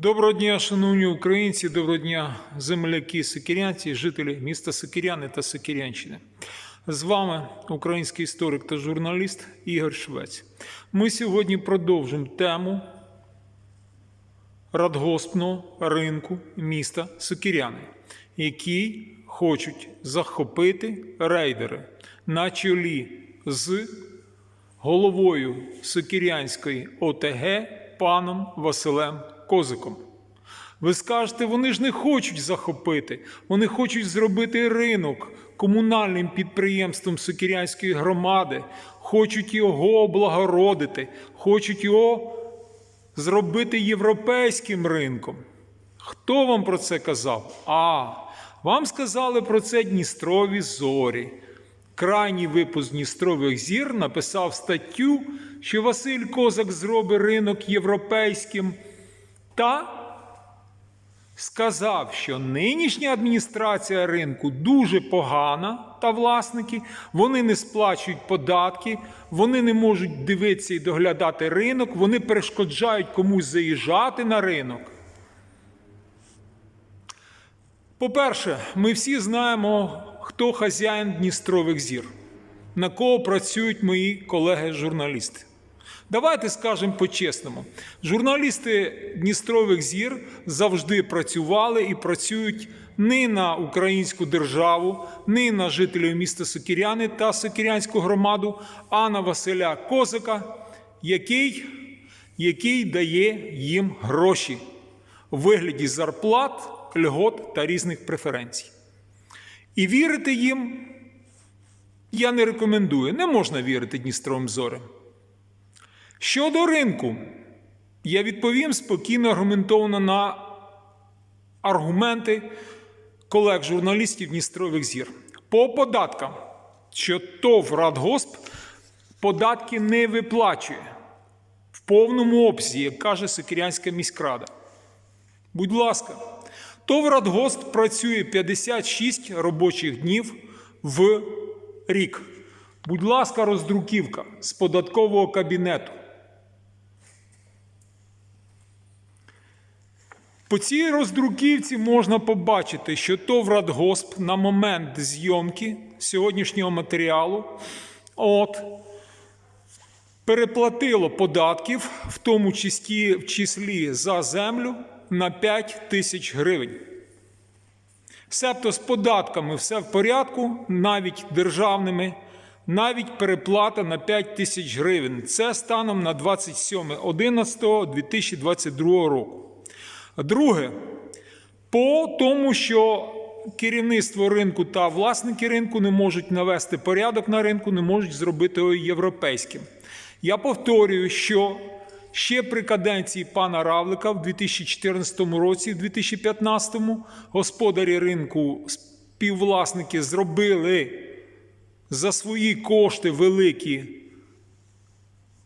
Доброго дня, шановні українці, доброго дня, земляки, сикірянці, жителі міста Сикіряни та Сикірянщини. З вами український історик та журналіст Ігор Швець. Ми сьогодні продовжимо тему радгоспного ринку міста Сокіряни, який хочуть захопити рейдери на чолі з головою Сокірянської ОТГ паном Василем Козиком. Ви скажете, вони ж не хочуть захопити, вони хочуть зробити ринок комунальним підприємством Сокірянської громади, хочуть його облагородити, хочуть його зробити європейським ринком. Хто вам про це казав? А, вам сказали про це Дністрові зорі. Крайній випуск Дністрових зір написав статтю, що Василь Козак зробить ринок європейським та сказав, що нинішня адміністрація ринку дуже погана та власники, вони не сплачують податки, вони не можуть дивитися і доглядати ринок, вони перешкоджають комусь заїжджати на ринок. По-перше, ми всі знаємо, хто хазяїн Дністрових зір, на кого працюють мої колеги-журналісти. Давайте скажемо по-чесному. Журналісти Дністрових зір завжди працювали і працюють не на українську державу, не на жителів міста Сокіряни та Сокірянську громаду, а на Василя Козака, який, який дає їм гроші у вигляді зарплат, льгот та різних преференцій. І вірити їм я не рекомендую. Не можна вірити Дністровим зорям. Щодо ринку, я відповім спокійно аргументовано на аргументи колег-журналістів Дністрових зір. По податкам, що ТОВ Радгосп податки не виплачує в повному обсязі, як каже Сокирянська міськрада. Будь ласка, ТОВ Радгосп працює 56 робочих днів в рік. Будь ласка, роздруківка з податкового кабінету. По цій роздруківці можна побачити, що ТОВ Радгосп на момент зйомки сьогоднішнього матеріалу от, переплатило податків, в тому числі, в числі за землю, на 5 тисяч гривень. Себто з податками все в порядку, навіть державними, навіть переплата на 5 тисяч гривень. Це станом на 27.11.2022 року. Друге, по тому, що керівництво ринку та власники ринку не можуть навести порядок на ринку, не можуть зробити його європейським. Я повторюю, що ще при каденції пана Равлика в 2014 році, в 2015 господарі ринку, співвласники зробили за свої кошти великі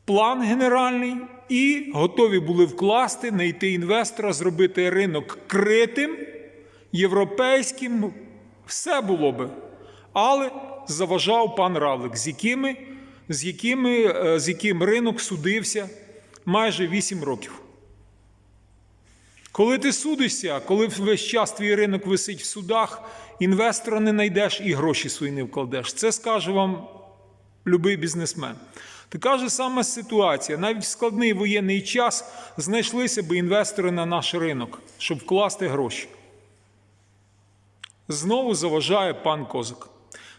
план генеральний і готові були вкласти, знайти інвестора, зробити ринок критим, європейським. Все було би. Але заважав пан Равлик, з якими, з, якими, е, з яким ринок судився майже 8 років. Коли ти судишся, коли весь час твій ринок висить в судах, інвестора не знайдеш і гроші свої не вкладеш. Це скаже вам будь-який бізнесмен. Така ж сама ситуація. Навіть в складний воєнний час знайшлися б інвестори на наш ринок, щоб вкласти гроші. Знову заважає пан Козак.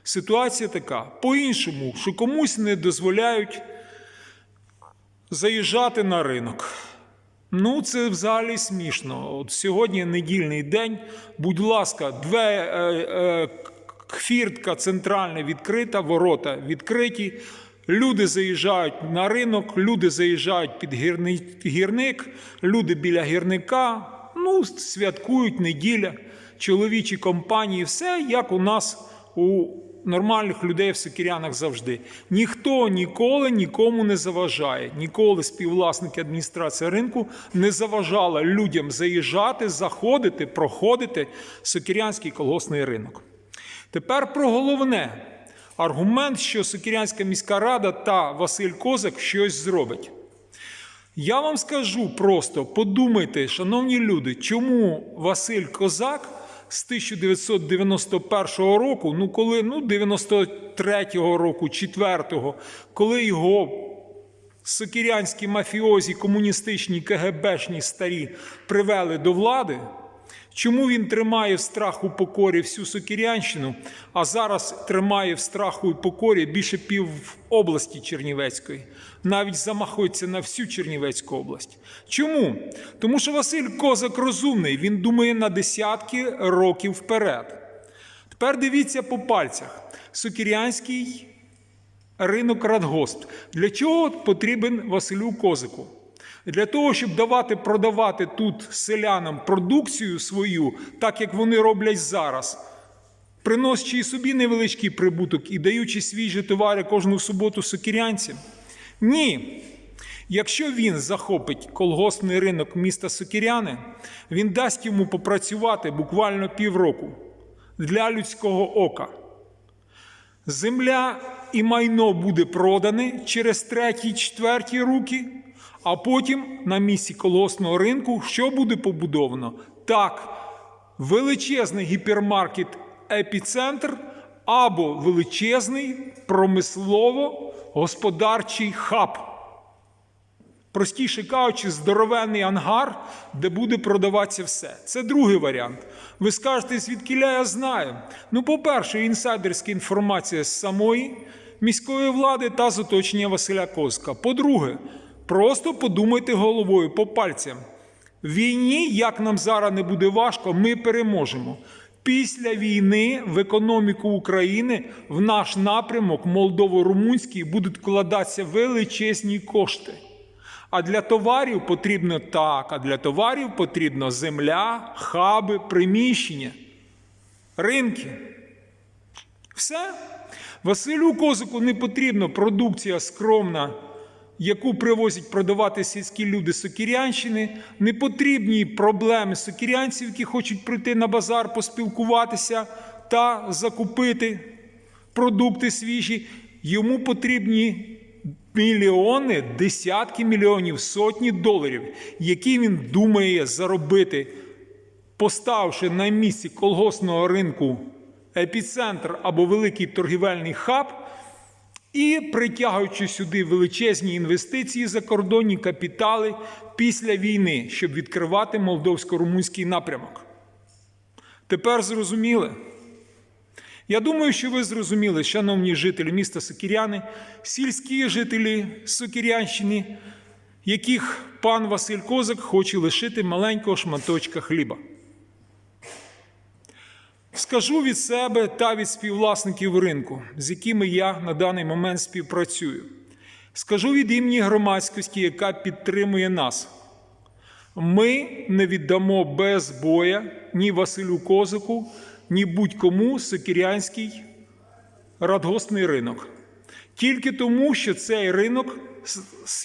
Ситуація така: по-іншому, що комусь не дозволяють заїжджати на ринок. Ну, це взагалі смішно. От сьогодні недільний день. Будь ласка, две, е, е, хвіртка центральна відкрита, ворота відкриті. Люди заїжджають на ринок, люди заїжджають під гірник, люди біля гірника. Ну, святкують неділя, чоловічі компанії, все як у нас у нормальних людей в Сокірянах завжди. Ніхто ніколи нікому не заважає. Ніколи співвласники адміністрації ринку не заважала людям заїжджати, заходити, проходити Сокірянський колгоспний ринок. Тепер про головне аргумент, що Сокірянська міська рада та Василь Козак щось зробить. Я вам скажу просто, подумайте, шановні люди, чому Василь Козак з 1991 року, ну коли, ну 93-го року, 4-го, коли його сокірянські мафіозі, комуністичні, КГБшні старі привели до влади, чому він тримає в страху покорі всю Сокірянщину, а зараз тримає в страху і покорі більше пів області Чернівецької, навіть замахується на всю Чернівецьку область. Чому? Тому що Василь Козак розумний, він думає на десятки років вперед. Тепер дивіться по пальцях. Сокірянський ринок Радгосп. Для чого потрібен Василю Козику? Для того, щоб давати продавати тут селянам продукцію свою, так як вони роблять зараз, приносячи собі невеличкий прибуток і даючи свіжі товари кожну суботу сокірянцям? Ні. Якщо він захопить колгоспний ринок міста Сокіряни, він дасть йому попрацювати буквально півроку для людського ока. Земля і майно буде продане через треті, четверті руки, а потім на місці колгоспного ринку що буде побудовано? Так, величезний гіпермаркет епіцентр або величезний промислово-господарчий хаб. Простіше кажучи, здоровенний ангар, де буде продаватися все. Це другий варіант. Ви скажете, звідки я знаю. Ну, по-перше, інсайдерська інформація з самої міської влади та з оточення Василя Коска. По-друге, просто подумайте головою по пальцям. В війні, як нам зараз не буде важко, ми переможемо. Після війни в економіку України в наш напрямок Молдово-Румунський будуть вкладатися величезні кошти. А для товарів потрібно так, а для товарів потрібно земля, хаби, приміщення, ринки. Все. Василю Козику не потрібна продукція скромна, яку привозять продавати сільські люди Сокірянщини. Не потрібні проблеми сокірянців, які хочуть прийти на базар, поспілкуватися та закупити продукти свіжі. Йому потрібні мільйони, десятки мільйонів, сотні доларів, які він думає заробити, поставивши на місці колгоспного ринку епіцентр або великий торгівельний хаб, і притягуючи сюди величезні інвестиції, закордонні капітали після війни, щоб відкривати молдовсько-румунський напрямок. Тепер зрозуміли? Я думаю, що ви зрозуміли, шановні жителі міста Сокіряни, сільські жителі Сокірянщини, яких пан Василь Козак хоче лишити маленького шматочка хліба. Скажу від себе та від співвласників ринку, з якими я на даний момент співпрацюю. Скажу від імені громадськості, яка підтримує нас. Ми не віддамо без боя ні Василю Козику, ні будь-кому Сокірянський радгоспний ринок. Тільки тому, що цей ринок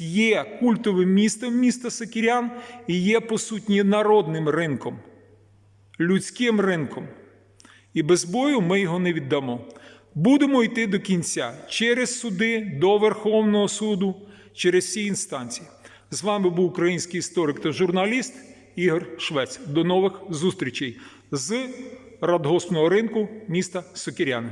є культовим містом міста Сокірян і є, по суті, народним ринком, людським ринком. І без бою ми його не віддамо. Будемо йти до кінця через суди до Верховного суду, через всі інстанції. З вами був український історик та журналіст Ігор Швець. До нових зустрічей з радгоспного ринку міста Сокіряни.